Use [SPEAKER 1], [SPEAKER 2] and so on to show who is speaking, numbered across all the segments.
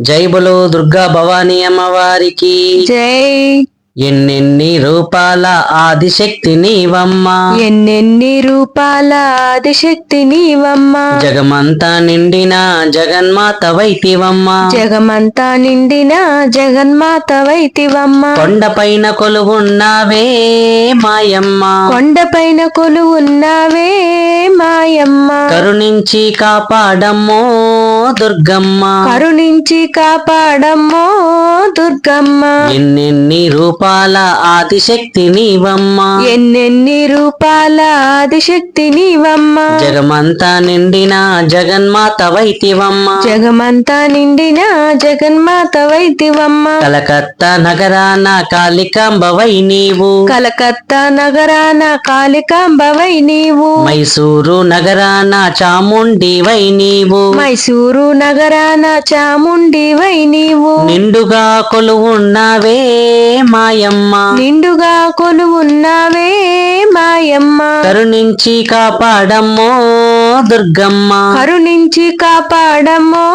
[SPEAKER 1] జై బలో దుర్గా భవానీ అమ్మవారికి.
[SPEAKER 2] జై.
[SPEAKER 1] ఎన్నెన్ని రూపాల ఆదిశక్తి నీవమ్మ.
[SPEAKER 2] ఎన్నెన్ని రూపాల ఆదిశక్తి నీవమ్మ.
[SPEAKER 1] జగమంతా నిండిన జగన్మాత వైతివమ్మ.
[SPEAKER 2] జగమంతా నిండిన జగన్మాత వైతివమ్మ.
[SPEAKER 1] కొండపైన కొలువున్నావే మాయమ్మ.
[SPEAKER 2] కొండపైన కొలువున్నావే మాయమ్మ.
[SPEAKER 1] కరుణించి కాపాడమ్మో. దుర్గమ్మ.
[SPEAKER 2] కరుణించి కాపాడమ్మో దుర్గమ్మ.
[SPEAKER 1] ఎన్నెన్ని రూపాల ఆదిశక్తి నీవమ్మ.
[SPEAKER 2] ఎన్నెన్ని రూపాల ఆదిశక్తి నీవమ్మ.
[SPEAKER 1] జగమంతా నిండిన జగన్మాత వైతివమ్మ.
[SPEAKER 2] జగమంతా నిండిన జగన్మాత వైతివమ్మ.
[SPEAKER 1] కలకత్తా నగరాన కాళికాంబవై నీవు.
[SPEAKER 2] కలకత్తా నగరాన కాళికాంబవై నీవు.
[SPEAKER 1] మైసూరు నగరాన చాముండివై నీవు.
[SPEAKER 2] మైసూరు నగరాన చాముండివై నీవు.
[SPEAKER 1] నిండుగా కొలువున్నావే మాయమ్మ.
[SPEAKER 2] నిండుగా కొలువున్నావే మాయమ్మ.
[SPEAKER 1] కరుణించి కాపాడమ్మో దుర్గమ్మ.
[SPEAKER 2] కరుణించి కాపాడమ్మో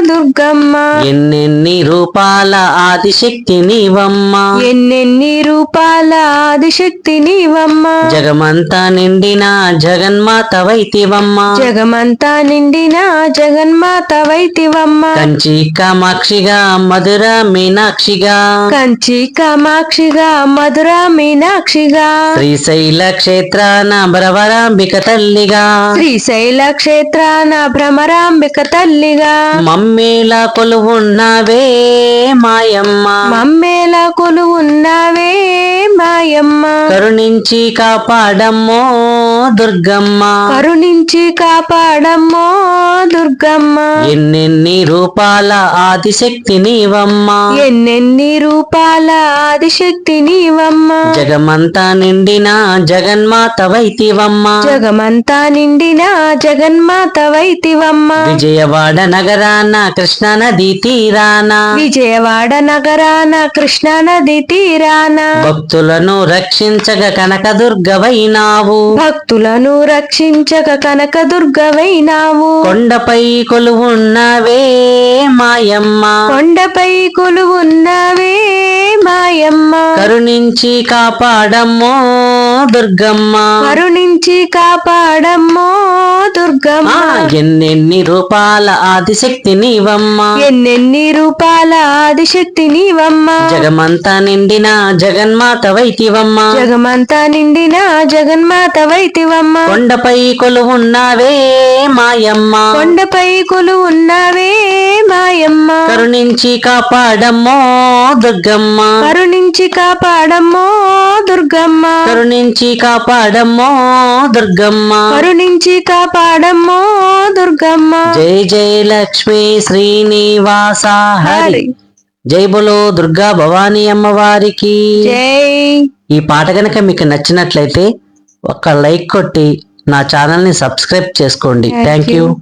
[SPEAKER 2] దుర్గమ్మ.
[SPEAKER 1] ఎన్నెన్ని రూపాల ఆదిశక్తి నీవమ్మ.
[SPEAKER 2] ఎన్నెన్ని రూపాల ఆదిశక్తి నీవమ్మ.
[SPEAKER 1] జగమంతా నిండిన జగన్మాత వైతివమ్మ.
[SPEAKER 2] జగమంతా నిండిన జగన్మాత వైతివమ్మ
[SPEAKER 1] కంచి కామాక్షిగా మధుర మీనాక్షిగా.
[SPEAKER 2] కంచి కామాక్షిగా మధుర మీనాక్షిగా.
[SPEAKER 1] శ్రీశైల క్షేత్రాన భ్రవరాంబిక తల్లిగా.
[SPEAKER 2] శ్రీశైల క్షేత్రాన భ్రమరాంబిక తల్లిగా.
[SPEAKER 1] మమ్మేలా కొలువున్నావే మాయమ్మ.
[SPEAKER 2] మమ్మేల కొలువున్నావే మాయమ్మ.
[SPEAKER 1] కరుణించి కాపాడమ్మో. దుర్గమ్మ.
[SPEAKER 2] కరుణించి కాపాడమ్మో దుర్గమ్మ.
[SPEAKER 1] ఎన్నెన్ని రూపాల ఆదిశక్తి నీవమ్మ.
[SPEAKER 2] ఎన్నెన్ని రూపాల ఆదిశక్తి నీవమ్మ.
[SPEAKER 1] జగమంతా నిండిన జగన్మాత వైతివమ్మ.
[SPEAKER 2] జగమంతా నిండిన జగన్మాత వైతివమ్మ.
[SPEAKER 1] విజయవాడ నగరాన కృష్ణా నది తీరాన.
[SPEAKER 2] విజయవాడ నగరాన కృష్ణా నది తీరాన.
[SPEAKER 1] భక్తులను రక్షించగ కనకదుర్గవైనావు
[SPEAKER 2] భక్తులను రక్షించక కనకదుర్గవైనావు.
[SPEAKER 1] కొండపై కొలువున్నావే మాయమ్మ.
[SPEAKER 2] కొండపై కొలువున్నావే మాయమ్మ.
[SPEAKER 1] కరుణించి కాపాడమ్మో. దుర్గమ్మ.
[SPEAKER 2] కరుణించి కాపాడమ్మో దుర్గమ్మ.
[SPEAKER 1] ఎన్నెన్ని రూపాల ఆదిశక్తి నీవమ్మ.
[SPEAKER 2] ఎన్నెన్ని రూపాల ఆదిశక్తి నీవమ్మ.
[SPEAKER 1] జగమంతా నిండిన జగన్మాత వైతివమ్మ.
[SPEAKER 2] జగమంతా నిండిన జగన్మాత వైతివమ్మ.
[SPEAKER 1] కొండపై కొలువున్నావే మాయమ్మ.
[SPEAKER 2] కొండపై కొలువున్నావే మాయమ్మ.
[SPEAKER 1] కరుణించి కాపాడమ్మో దుర్గమ్మ.
[SPEAKER 2] కరుణించి కాపాడమ్మో దుర్గమ్మ.
[SPEAKER 1] కరుణించి కాపాడమ్మో దుర్గమ్మ.
[SPEAKER 2] కరుణించి కాపాడమ్మో దుర్గమ్మ.
[SPEAKER 1] జై జై లక్ష్మీ శ్రీనివాస హరి. జై బులో దుర్గా భవానీ అమ్మవారికి.
[SPEAKER 2] జై.
[SPEAKER 1] ఈ పాట కనుక మీకు నచ్చినట్లయితే ఒక్క లైక్ కొట్టి నా ఛానల్ని సబ్స్క్రైబ్ చేసుకోండి. థ్యాంక్. యూ